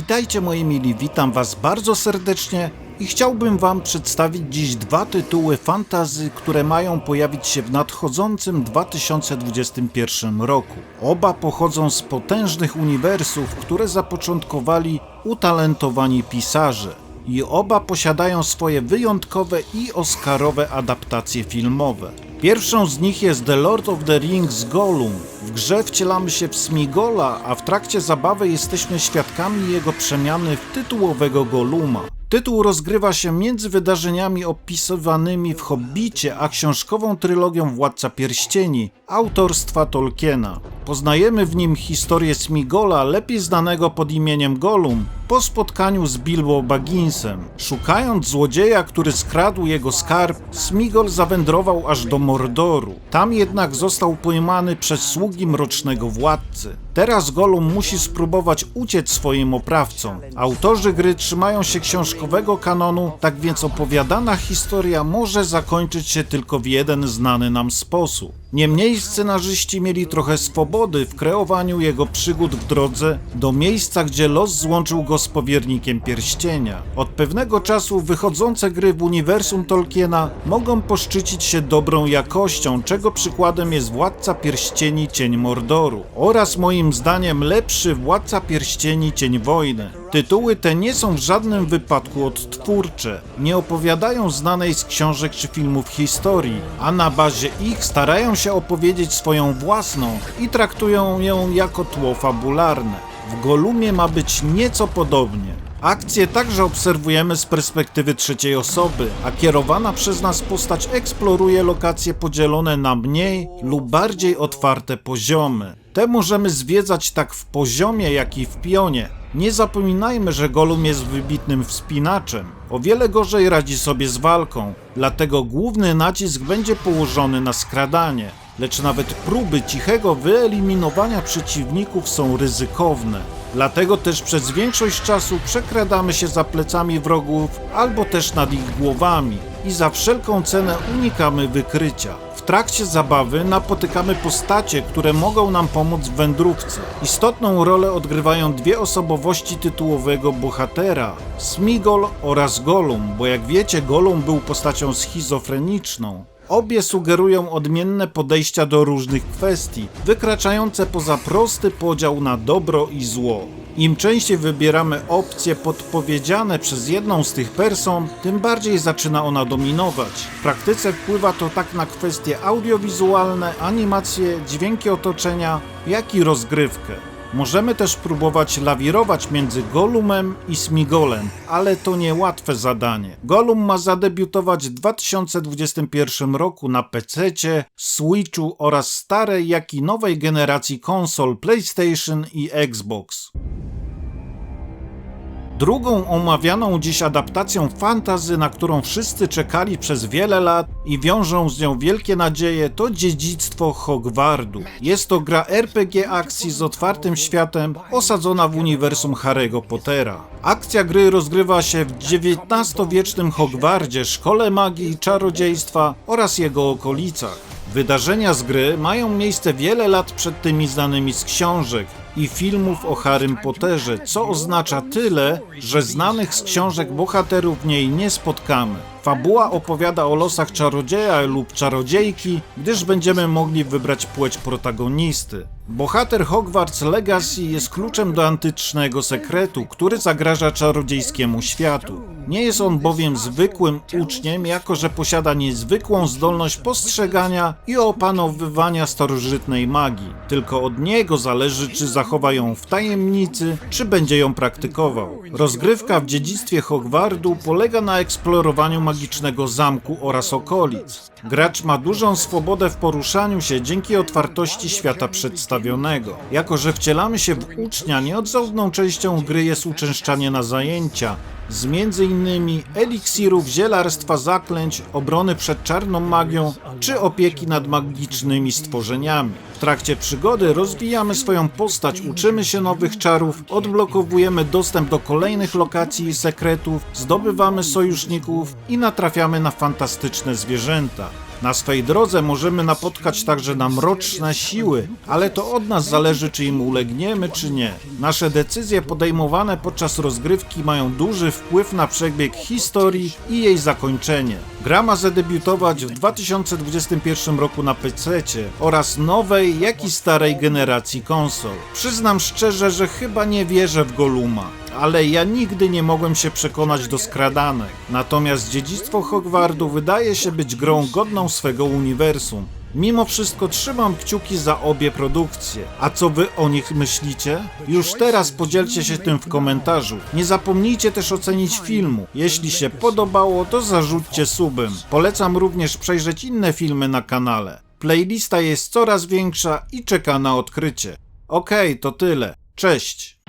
Witajcie moi mili, witam was bardzo serdecznie i chciałbym wam przedstawić dziś dwa tytuły fantazy, które mają pojawić się w nadchodzącym 2021 roku. Oba pochodzą z potężnych uniwersów, które zapoczątkowali utalentowani pisarze i oba posiadają swoje wyjątkowe i oscarowe adaptacje filmowe. Pierwszą z nich jest The Lord of the Rings Gollum. W grze wcielamy się w Smigola, a w trakcie zabawy jesteśmy świadkami jego przemiany w tytułowego Golluma. Tytuł rozgrywa się między wydarzeniami opisywanymi w Hobbicie, a książkową trylogią Władca Pierścieni autorstwa Tolkiena. Poznajemy w nim historię Smigola, lepiej znanego pod imieniem Gollum, po spotkaniu z Bilbo Bagginsem. Szukając złodzieja, który skradł jego skarb, Smigol zawędrował aż do Mordoru. Tam jednak został pojmany przez sługi mrocznego władcy. Teraz Gollum musi spróbować uciec swoim oprawcom. Autorzy gry trzymają się książkowego kanonu, tak więc opowiadana historia może zakończyć się tylko w jeden znany nam sposób. Niemniej scenarzyści mieli trochę swobody w kreowaniu jego przygód w drodze do miejsca, gdzie los złączył go z powiernikiem pierścienia. Od pewnego czasu wychodzące gry w uniwersum Tolkiena mogą poszczycić się dobrą jakością, czego przykładem jest Władca Pierścieni Cień Mordoru oraz moim zdaniem lepszy Władca Pierścieni Cień Wojny. Tytuły te nie są w żadnym wypadku odtwórcze, nie opowiadają znanej z książek czy filmów historii, a na bazie ich starają się opowiedzieć swoją własną i traktują ją jako tło fabularne. W Golumie ma być nieco podobnie. Akcję także obserwujemy z perspektywy trzeciej osoby, a kierowana przez nas postać eksploruje lokacje podzielone na mniej lub bardziej otwarte poziomy. Te możemy zwiedzać tak w poziomie, jak i w pionie. Nie zapominajmy, że Golum jest wybitnym wspinaczem. O wiele gorzej radzi sobie z walką, dlatego główny nacisk będzie położony na skradanie. Lecz nawet próby cichego wyeliminowania przeciwników są ryzykowne. Dlatego też przez większość czasu przekradamy się za plecami wrogów albo też nad ich głowami i za wszelką cenę unikamy wykrycia. W trakcie zabawy napotykamy postacie, które mogą nam pomóc w wędrówce. Istotną rolę odgrywają dwie osobowości tytułowego bohatera, Smigol oraz Gollum, bo jak wiecie Gollum był postacią schizofreniczną. Obie sugerują odmienne podejścia do różnych kwestii, wykraczające poza prosty podział na dobro i zło. Im częściej wybieramy opcje podpowiedziane przez jedną z tych person, tym bardziej zaczyna ona dominować. W praktyce wpływa to tak na kwestie audiowizualne, animacje, dźwięki otoczenia, jak i rozgrywkę. Możemy też próbować lawirować między Golumem i Smigolem, ale to niełatwe zadanie. Golum ma zadebiutować w 2021 roku na PC, Switchu oraz starej, jak i nowej generacji konsol PlayStation i Xbox. Drugą omawianą dziś adaptacją fantazy, na którą wszyscy czekali przez wiele lat i wiążą z nią wielkie nadzieje, to dziedzictwo Hogwardu. Jest to gra RPG akcji z otwartym światem, osadzona w uniwersum Harry'ego Pottera. Akcja gry rozgrywa się w XIX-wiecznym Hogwardzie, szkole magii i czarodziejstwa oraz jego okolicach. Wydarzenia z gry mają miejsce wiele lat przed tymi znanymi z książek i filmów o Harrym Potterze, co oznacza tyle, że znanych z książek bohaterów w niej nie spotkamy. Fabuła opowiada o losach czarodzieja lub czarodziejki, gdyż będziemy mogli wybrać płeć protagonisty. Bohater Hogwarts Legacy jest kluczem do antycznego sekretu, który zagraża czarodziejskiemu światu. Nie jest on bowiem zwykłym uczniem, jako że posiada niezwykłą zdolność postrzegania i opanowywania starożytnej magii. Tylko od niego zależy, czy zachowa ją w tajemnicy, czy będzie ją praktykował. Rozgrywka w dziedzictwie Hogwardu polega na eksplorowaniu magicznego zamku oraz okolic. Gracz ma dużą swobodę w poruszaniu się dzięki otwartości świata przedstawionego. Jako, że wcielamy się w ucznia, nieodzowną częścią gry jest uczęszczanie na zajęcia, z m.in. eliksirów, zielarstwa, zaklęć, obrony przed czarną magią czy opieki nad magicznymi stworzeniami. W trakcie przygody rozwijamy swoją postać, uczymy się nowych czarów, odblokowujemy dostęp do kolejnych lokacji i sekretów, zdobywamy sojuszników i natrafiamy na fantastyczne zwierzęta. Na swej drodze możemy napotkać także na mroczne siły, ale to od nas zależy, czy im ulegniemy, czy nie. Nasze decyzje podejmowane podczas rozgrywki mają duży wpływ na przebieg historii i jej zakończenie. Gra ma zadebiutować w 2021 roku na PC oraz nowej, jak i starej generacji konsol. Przyznam szczerze, że chyba nie wierzę w Goluma ale ja nigdy nie mogłem się przekonać do skradanek. Natomiast dziedzictwo Hogwartu wydaje się być grą godną swego uniwersum. Mimo wszystko trzymam kciuki za obie produkcje. A co wy o nich myślicie? Już teraz podzielcie się tym w komentarzu. Nie zapomnijcie też ocenić filmu. Jeśli się podobało, to zarzućcie subem. Polecam również przejrzeć inne filmy na kanale. Playlista jest coraz większa i czeka na odkrycie. Okej, to tyle. Cześć!